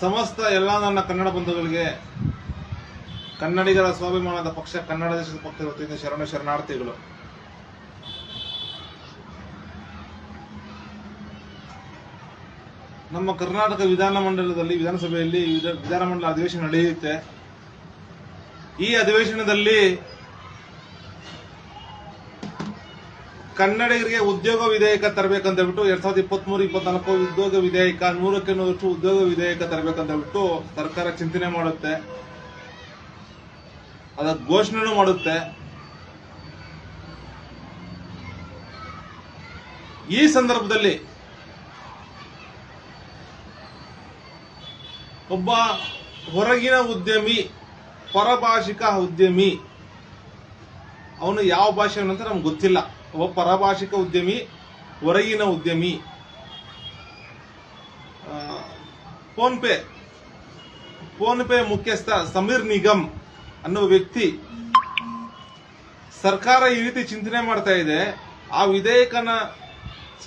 ಸಮಸ್ತ ಎಲ್ಲ ನನ್ನ ಕನ್ನಡ ಬಂಧುಗಳಿಗೆ ಕನ್ನಡಿಗರ ಸ್ವಾಭಿಮಾನದ ಪಕ್ಷ, ಕನ್ನಡ ದೇಶದ ಪಕ್ಷದ ವತಿಯಿಂದ ಶರಣ ಶರಣಾರ್ಥಿಗಳು. ನಮ್ಮ ಕರ್ನಾಟಕ ವಿಧಾನಮಂಡಲದಲ್ಲಿ, ವಿಧಾನಸಭೆಯಲ್ಲಿ ವಿಧ- ವಿಧಾನಮಂಡಲ ಅಧಿವೇಶನ ನಡೆಯುತ್ತೆ. ಈ ಅಧಿವೇಶನದಲ್ಲಿ ಕನ್ನಡಿಗರಿಗೆ ಉದ್ಯೋಗ ವಿಧೇಯಕ ತರಬೇಕಂತ ಹೇಳ್ಬಿಟ್ಟು ಎರಡ್ ಸಾವಿರದ ಇಪ್ಪತ್ಮೂರು, ಇಪ್ಪತ್ನಾಲ್ಕು ಉದ್ಯೋಗ ವಿಧೇಯಕ, ನೂರಕ್ಕೆ ನೂರಷ್ಟು ಉದ್ಯೋಗ ವಿಧೇಯಕ ತರಬೇಕಂತ ಹೇಳ್ಬಿಟ್ಟು ಸರ್ಕಾರ ಚಿಂತನೆ ಮಾಡುತ್ತೆ. ಅದ ಘೋಷಣೆನೂ ಮಾಡುತ್ತೆ. ಈ ಸಂದರ್ಭದಲ್ಲಿ ಒಬ್ಬ ಹೊರಗಿನ ಉದ್ಯಮಿ, ಪರಭಾಷಿಕ ಉದ್ಯಮಿ, ಅವನು ಯಾವ ಭಾಷೆ ಅಂತ ನಮ್ಗೆ ಗೊತ್ತಿಲ್ಲ. ಒಬ್ಬ ಪರಭಾಷಿಕ ಉದ್ಯಮಿ ಹೊರಗಿನ ಉದ್ಯಮಿ. ಆ, ಫೋನ್ ಪೇ ಫೋನ್ ಪೇ ಮುಖ್ಯಸ್ಥ ಸಮೀರ್ ನಿಗಮ್ ಅನ್ನೋ ವ್ಯಕ್ತಿ ಸರ್ಕಾರ ಈ ರೀತಿ ಚಿಂತನೆ ಮಾಡ್ತಾ ಇದೆ. ಆ ವಿಧೇಯಕನ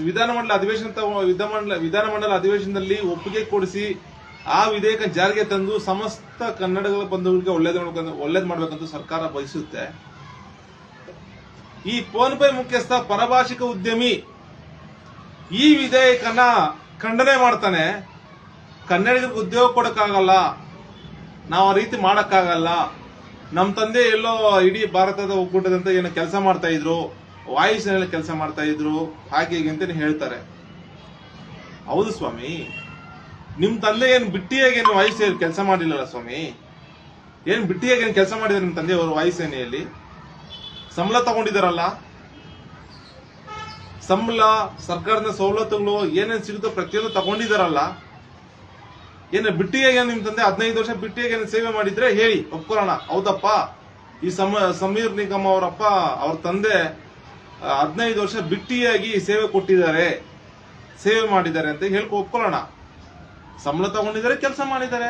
ವಿಧಾನಮಂಡಲ ಅಧಿವೇಶನ ವಿಧಾನಮಂಡಲ ವಿಧಾನಮಂಡಲ ಅಧಿವೇಶನದಲ್ಲಿ ಒಪ್ಪಿಗೆ ಕೊಡಿಸಿ ಆ ವಿಧೇಯಕ ಜಾರಿಗೆ ತಂದು ಸಮಸ್ತ ಕನ್ನಡಗಳ ಬಂಧುಗಳಿಗೆ ಒಳ್ಳೇದು ಒಳ್ಳೇದು ಮಾಡಬೇಕಂತ ಸರ್ಕಾರ ಬಯಸುತ್ತೆ. ಈ ಫೋನ್ ಪೇ ಮುಖ್ಯಸ್ಥ ಪರಭಾಷಿಕ ಉದ್ಯಮಿ ಈ ವಿಧೇಯಕನ ಖಂಡನೆ ಮಾಡ್ತಾನೆ. ಕನ್ನಡಿಗರಿಗೆ ಉದ್ಯೋಗ ಕೊಡೋಕ್ಕಾಗಲ್ಲ, ನಾವು ಆ ರೀತಿ ಮಾಡೋಕ್ಕಾಗಲ್ಲ. ನಮ್ಮ ತಂದೆ ಎಲ್ಲೋ ಇಡೀ ಭಾರತದ ಒಕ್ಕೂಟದಂತ ಏನೋ ಕೆಲಸ ಮಾಡ್ತಾ ಇದ್ರು, ವಾಯುಸೇನೆಯಲ್ಲಿ ಕೆಲಸ ಮಾಡ್ತಾ ಇದ್ರು, ಹಾಗೆ ಹೀಗೆ ಅಂತ ಹೇಳ್ತಾರೆ. ಹೌದು ಸ್ವಾಮಿ. ನಿಮ್ಮ ತಂದೆ ಏನು ಬಿಟ್ಟಿಯಾಗಿ ಏನು ವಾಯುಸೇನೆ ಕೆಲಸ ಮಾಡಿಲ್ಲಲ್ಲ ಸ್ವಾಮಿ? ಏನು ಬಿಟ್ಟಿಯಾಗಿ ಹೇಗೇನು ಕೆಲಸ ಮಾಡಿದ್ರೆ ನಿಮ್ಮ ತಂದೆಯವರು ವಾಯುಸೇನೆಯಲ್ಲಿ? ಸಂಬಳ ತಗೊಂಡಿದಾರಲ್ಲ? ಸಂಬಳ ಸರ್ಕಾರದ ಸವಲತ್ತುಗಳು ಏನೇನು ಸಿಗುತ್ತೋ ಪ್ರತಿಯೊಂದು ತಗೊಂಡಿದಾರಲ್ಲ? ಏನು ಬಿಟ್ಟಿಯಾಗಿ ನಿಮ್ ತಂದೆ ಹದಿನೈದು ವರ್ಷ ಬಿಟ್ಟಿಯಾಗಿ ಸೇವೆ ಮಾಡಿದ್ರೆ ಹೇಳಿ, ಒಪ್ಕೊಳ್ಳೋಣ. ಹೌದಪ್ಪ. ಈ ಸಮ, ಸಮೀರ್ ನಿಗಮ್ ಅವರಪ್ಪ, ಅವ್ರ ತಂದೆ ಹದಿನೈದು ವರ್ಷ ಬಿಟ್ಟಿಯಾಗಿ ಸೇವೆ ಕೊಟ್ಟಿದ್ದಾರೆ. ಸೇವೆ ಮಾಡಿದ್ದಾರೆ ಅಂತ ಹೇಳ್ಕೊ ಒಪ್ಕೊಳ್ಳೋಣ. ಸಂಬಳ ತಗೊಂಡಿದ್ದಾರೆ, ಕೆಲಸ ಮಾಡಿದ್ದಾರೆ.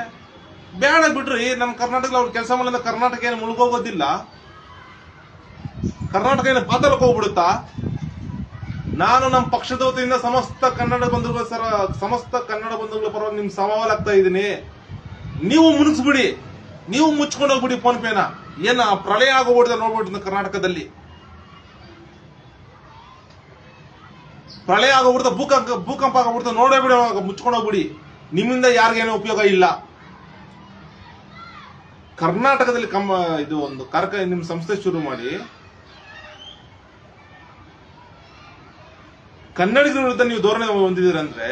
ಬೇಡ ಬಿಡ್ರಿ. ನಮ್ಮ ಕರ್ನಾಟಕ ಅವ್ರು ಕೆಲಸ ಮಾಡಿದ ಕರ್ನಾಟಕ ಏನು ಮುಳುಗೋಗೋದಿಲ್ಲ. ಕರ್ನಾಟಕ ಏನು ಪಾತಾಳಕ್ಕೆ ಹೋಗ್ಬಿಡುತ್ತಾ? ನಾನು ನಮ್ಮ ಪಕ್ಷದ ವತಿಯಿಂದ ಸಮಸ್ತ ಕನ್ನಡ ಬಂಧುಗಳ ಸರ, ಸಮಸ್ತ ಕನ್ನಡ ಬಂಧುಗಳ ಪರವಾಗಿ ನಿಮ್ ಸಮವಾಲಾಗ್ತಾ ಇದ್ದೀನಿ. ನೀವು ಮುನಿಸ್ಬಿಡಿ. ನೀವು ಮುಚ್ಕೊಂಡು ಹೋಗ್ಬಿಡಿ ಫೋನ್ ಪೇನ. ಏನ ಪ್ರಳಯ ಆಗೋಗ್ಬಿಡ್ತಾ ನೋಡ್ಬಿಟ್ಟು ಕರ್ನಾಟಕದಲ್ಲಿ. ಪ್ರಳಯ ಆಗೋಗ್ಬಿಡ್ತಾ ಭೂಕಂಪ ಭೂಕಂಪ ಆಗೋಗ್ಬಿಡ್ದ ನೋಡೇ ಬಿಡಿ ಮುಚ್ಕೊಂಡು ಹೋಗ್ಬಿಡಿ. ನಿಮ್ಮಿಂದ ಯಾರಿಗೇನು ಉಪಯೋಗ ಇಲ್ಲ. ಕರ್ನಾಟಕದಲ್ಲಿ ಕಮ್ಮ, ಇದು ಒಂದು ಕಾರ್ಯಕ್ರಮ ನಿಮ್ಮ ಸಂಸ್ಥೆ ಶುರು ಮಾಡಿ. ಕನ್ನಡಿಗರ ವಿರುದ್ಧ ನೀವು ಧೋರಣೆ ಹೊಂದಿದ್ದೀರಂದ್ರೆ,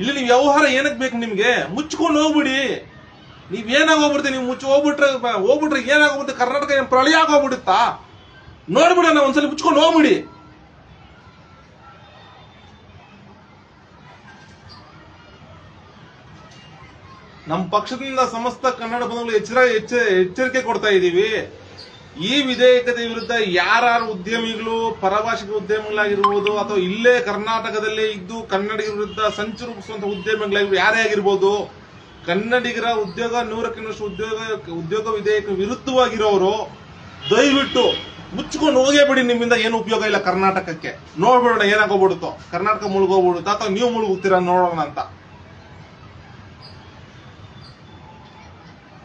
ಇಲ್ಲಿ ನೀವು ವ್ಯವಹಾರ ಏನಕ್ಕೆ ಬೇಕು ನಿಮಗೆ? ಮುಚ್ಕೊಂಡು ಹೋಗ್ಬಿಡಿ. ನೀವ್ ಏನಾಗೋಗ್ಬಿಡ್ತೀವಿ ನೀವು ಮುಚ್ಚಿ ಹೋಗ್ಬಿಟ್ರೆ ಹೋಗ್ಬಿಟ್ರೆ ಏನಾಗೋಗ್ಬಿಡುತ್ತೆ? ಕರ್ನಾಟಕ ಏನು ಪ್ರಳಯ ಆಗೋಗ್ಬಿಡುತ್ತಾ? ನೋಡ್ಬಿಡೋಣ ಒಂದ್ಸಲ ಮುಚ್ಕೊಂಡು ಹೋಗ್ಬಿಡಿ. ನಮ್ಮ ಪಕ್ಷದಿಂದ ಸಮಸ್ತ ಕನ್ನಡ ಬಂಧುಗಳು ಎಚ್ಚರ ಎಚ್ಚ ಎಚ್ಚರಿಕೆ ಕೊಡ್ತಾ ಇದ್ದೀವಿ. ಈ ವಿಧೇಯಕದ ವಿರುದ್ಧ ಯಾರು ಉದ್ಯಮಿಗಳು, ಪರಭಾಷಿಕ ಉದ್ಯಮಿಗಳಾಗಿರ್ಬೋದು ಅಥವಾ ಇಲ್ಲೇ ಕರ್ನಾಟಕದಲ್ಲೇ ಇದ್ದು ಕನ್ನಡಿಗರ ವಿರುದ್ಧ ಸಂಚು ರೂಪಿಸುವಂತಹ ಉದ್ಯಮಿಗಳಾಗಿರ್ಬೋದು, ಯಾರೇ ಆಗಿರ್ಬೋದು, ಕನ್ನಡಿಗರ ಉದ್ಯೋಗ ನೂರಕ್ಕಿನ್ನಷ್ಟು ಉದ್ಯೋಗ ಉದ್ಯೋಗ ವಿಧೇಯಕ ವಿರುದ್ಧವಾಗಿರೋರು, ದಯವಿಟ್ಟು ಮುಚ್ಕೊಂಡು ಹೋಗೇ ಬಿಡಿ ನಿಮ್ಮಿಂದ ಏನು ಉಪಯೋಗ ಇಲ್ಲ ಕರ್ನಾಟಕಕ್ಕೆ. ನೋಡ್ಬಿಡೋಣ ಏನಾಗೋಗ್ಬಿಡುತ್ತೋ. ಕರ್ನಾಟಕ ಮುಳುಗೋಗ್ಬಿಡುತ್ತೋ ಅಥವಾ ನೀವು ಮುಳುಗುತ್ತೀರಾ ನೋಡೋಣ ಅಂತ.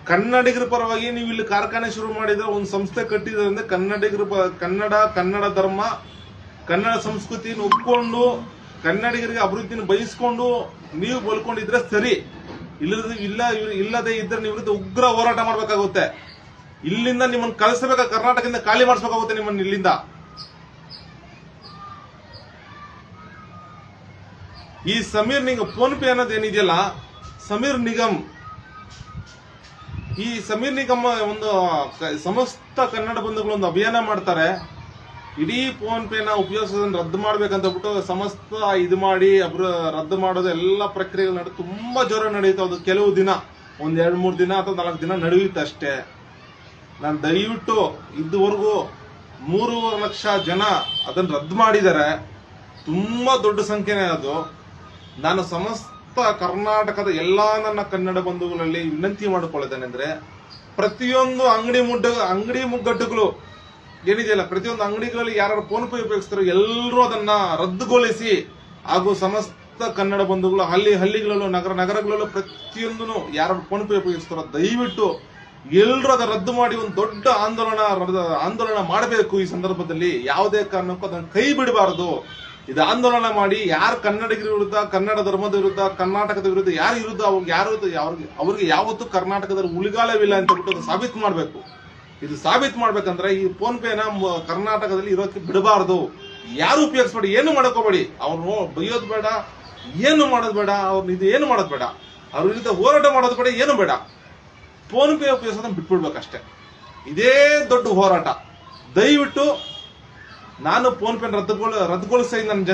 ಕನ್ನಡಿಗರ ಪರವಾಗಿ ನೀವು ಇಲ್ಲಿ ಕಾರ್ಖಾನೆ ಶುರು ಮಾಡಿದ್ರೆ ಒಂದು ಸಂಸ್ಥೆ ಕಟ್ಟಿದ್ರಿಂದ ಕನ್ನಡಿಗರ ಕನ್ನಡ ಕನ್ನಡ ಧರ್ಮ, ಕನ್ನಡ ಸಂಸ್ಕೃತಿನ ಒಪ್ಕೊಂಡು, ಕನ್ನಡಿಗರಿಗೆ ಅಭಿವೃದ್ಧಿನ ಬಯಸ್ಕೊಂಡು ನೀವು ಬಲ್ಕೊಂಡಿದ್ರೆ ಸರಿ. ಇಲ್ಲದ, ಇಲ್ಲ, ಇಲ್ಲದೆ ಇದ್ರೆ ವಿರುದ್ಧ ಉಗ್ರ ಹೋರಾಟ ಮಾಡಬೇಕಾಗುತ್ತೆ. ಇಲ್ಲಿಂದ ನಿಮ್ಮನ್ನು ಕಳಿಸಬೇಕ, ಕರ್ನಾಟಕದಿಂದ ಖಾಲಿ ಮಾಡಿಸ್ಬೇಕಾಗುತ್ತೆ ನಿಮ್ಮನ್ನು ಇಲ್ಲಿಂದ. ಈ ಸಮೀರ್ ನಿಗಮ್ ಫೋನ್ ಪೇ ಅನ್ನೋದು ಏನಿದೆಯಲ್ಲ? ಸಮೀರ್ ನಿಗಮ್. ಈ ಸಮೀರ್ ನಿಗಮ ಒಂದು ಸಮಸ್ತ ಕನ್ನಡ ಬಂಧುಗಳು ಒಂದು ಅಭಿಯಾನ ಮಾಡ್ತಾರೆ. ಇಡೀ ಫೋನ್ ಪೇನ ಉಪಯೋಗಿಸೋದನ್ನ ರದ್ದು ಮಾಡ್ಬೇಕಂತ ಬಿಟ್ಟು ಸಮಸ್ತ ಇದು ಮಾಡಿ, ಅಬ್ರ, ರದ್ದು ಮಾಡೋದು ಎಲ್ಲ ಪ್ರಕ್ರಿಯೆಗಳು ನಡೆ ತುಂಬಾ ಜೋರ ನಡೆಯುತ್ತೆ. ಅದು ಕೆಲವು ದಿನ, ಒಂದ್ ಎರಡು ಮೂರು ದಿನ ಅಥವಾ ನಾಲ್ಕು ದಿನ ನಡೆಯುತ್ತೆ ಅಷ್ಟೇ. ನಾನು ದಯವಿಟ್ಟು ಇದುವರೆಗೂ ಮೂರುವರೆ ಲಕ್ಷ ಜನ ಅದನ್ನ ರದ್ದು ಮಾಡಿದ್ದಾರೆ. ತುಂಬಾ ದೊಡ್ಡ ಸಂಖ್ಯೆನೇ ಅದು. ನಾನು ಸಮಸ್ತ ಕರ್ನಾಟಕದ ಎಲ್ಲಾ ನನ್ನ ಕನ್ನಡ ಬಂಧುಗಳಲ್ಲಿ ವಿನಂತಿ ಮಾಡಿಕೊಳ್ಳುತ್ತೇನೆಂದ್ರೆ ಪ್ರತಿಯೊಂದು ಅಂಗಡಿ ಮುಡ್ಡ, ಅಂಗಡಿ ಮುಗ್ಗಟ್ಟುಗಳು ಏನಿದೆಯಲ್ಲ, ಪ್ರತಿಯೊಂದು ಅಂಗಡಿಗಳಲ್ಲಿ ಯಾರು ಫೋನ್ ಪೇ ಉಪಯೋಗಿಸ್ತಾರೋ ಎಲ್ಲರೂ ಅದನ್ನ ರದ್ದುಗೊಳಿಸಿ ಹಾಗೂ ಸಮಸ್ತ ಕನ್ನಡ ಬಂಧುಗಳು ಹಳ್ಳಿ ಹಳ್ಳಿಗಳಲ್ಲೂ, ನಗರ ನಗರಗಳಲ್ಲೂ ಪ್ರತಿಯೊಂದೂ ಯಾರು ಫೋನ್ ಪೇ ಉಪಯೋಗಿಸ್ತಾರೋ ದಯವಿಟ್ಟು ಎಲ್ಲರೂ ಅದನ್ನ ರದ್ದು ಮಾಡಿ ಒಂದು ದೊಡ್ಡ ಆಂದೋಲನ ಆಂದೋಲನ ಮಾಡಬೇಕು ಈ ಸಂದರ್ಭದಲ್ಲಿ. ಯಾವುದೇ ಕಾರಣಕ್ಕೂ ಅದನ್ನು ಕೈ ಬಿಡಬಾರದು. ಇದು ಆಂದೋಲನ ಮಾಡಿ ಯಾರು ಕನ್ನಡಿಗರ ವಿರುದ್ಧ, ಕನ್ನಡ ಧರ್ಮದ ವಿರುದ್ಧ, ಕರ್ನಾಟಕದ ವಿರುದ್ಧ ಯಾರ ವಿರುದ್ಧ ಅವ್ರಿಗೆ ಯಾರು ಅವ್ರಿಗೆ ಅವ್ರಿಗೆ ಯಾವತ್ತೂ ಕರ್ನಾಟಕದಲ್ಲಿ ಉಳಿಗಾಲವಿಲ್ಲ ಅಂತ ಅದು ಸಾಬೀತು ಮಾಡಬೇಕು. ಇದು ಸಾಬೀತು ಮಾಡ್ಬೇಕಂದ್ರೆ ಈ ಫೋನ್ ಪೇನ ಕರ್ನಾಟಕದಲ್ಲಿ ಇರೋಕೆ ಬಿಡಬಾರದು. ಯಾರು ಉಪಯೋಗಿಸ್ಬೇಡಿ, ಏನು ಮಾಡ್ಕೋಬೇಡಿ. ಅವ್ರು ಬೈಯೋದು ಬೇಡ, ಏನು ಮಾಡೋದು ಬೇಡ ಅವ್ರನ್ನ ಇದು ಏನು ಮಾಡೋದು ಬೇಡ. ಅವ್ರ ಹೋರಾಟ ಮಾಡೋದು ಬೇಡ ಏನು ಬೇಡ. ಫೋನ್ ಪೇ ಉಪಯೋಗಿಸೋದನ್ನ ಬಿಟ್ಬಿಡ್ಬೇಕಷ್ಟೇ. ಇದೇ ದೊಡ್ಡ ಹೋರಾಟ. ದಯವಿಟ್ಟು ನಾನು ಫೋನ್ ಪೇ ರದ್ದುಗೊಳ ರದ್ದುಗೊಳಿಸಿ ನನ್ನ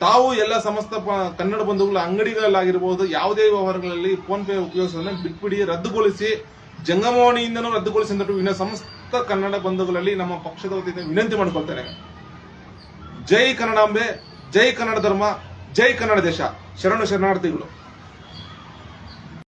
ತಾವು ಎಲ್ಲ ಸಮಸ್ತ ಕನ್ನಡ ಬಂಧುಗಳ ಅಂಗಡಿಗಳಲ್ಲಾಗಿರ್ಬೋದು ಯಾವುದೇ ವ್ಯವಹಾರಗಳಲ್ಲಿ ಫೋನ್ ಪೇ ಉಪಯೋಗಿಸೋದನ್ನ ಬಿಟ್ಬಿಡಿ, ರದ್ದುಗೊಳಿಸಿ. ಜಂಗಮವಾಣಿಯಿಂದನೂ ರದ್ದುಗೊಳಿಸಿ ಅಂತ ವಿನ ಸಮಸ್ತ ಕನ್ನಡ ಬಂಧುಗಳಲ್ಲಿ ನಮ್ಮ ಪಕ್ಷದ ವತಿಯಿಂದ ವಿನಂತಿ ಮಾಡಿಕೊಳ್ತೇನೆ. ಜೈ ಕನ್ನಡಾಂಬೆ, ಜೈ ಕನ್ನಡ ಧರ್ಮ, ಜೈ ಕನ್ನಡ ದೇಶ. ಶರಣು ಶರಣಾರ್ಥಿಗಳು.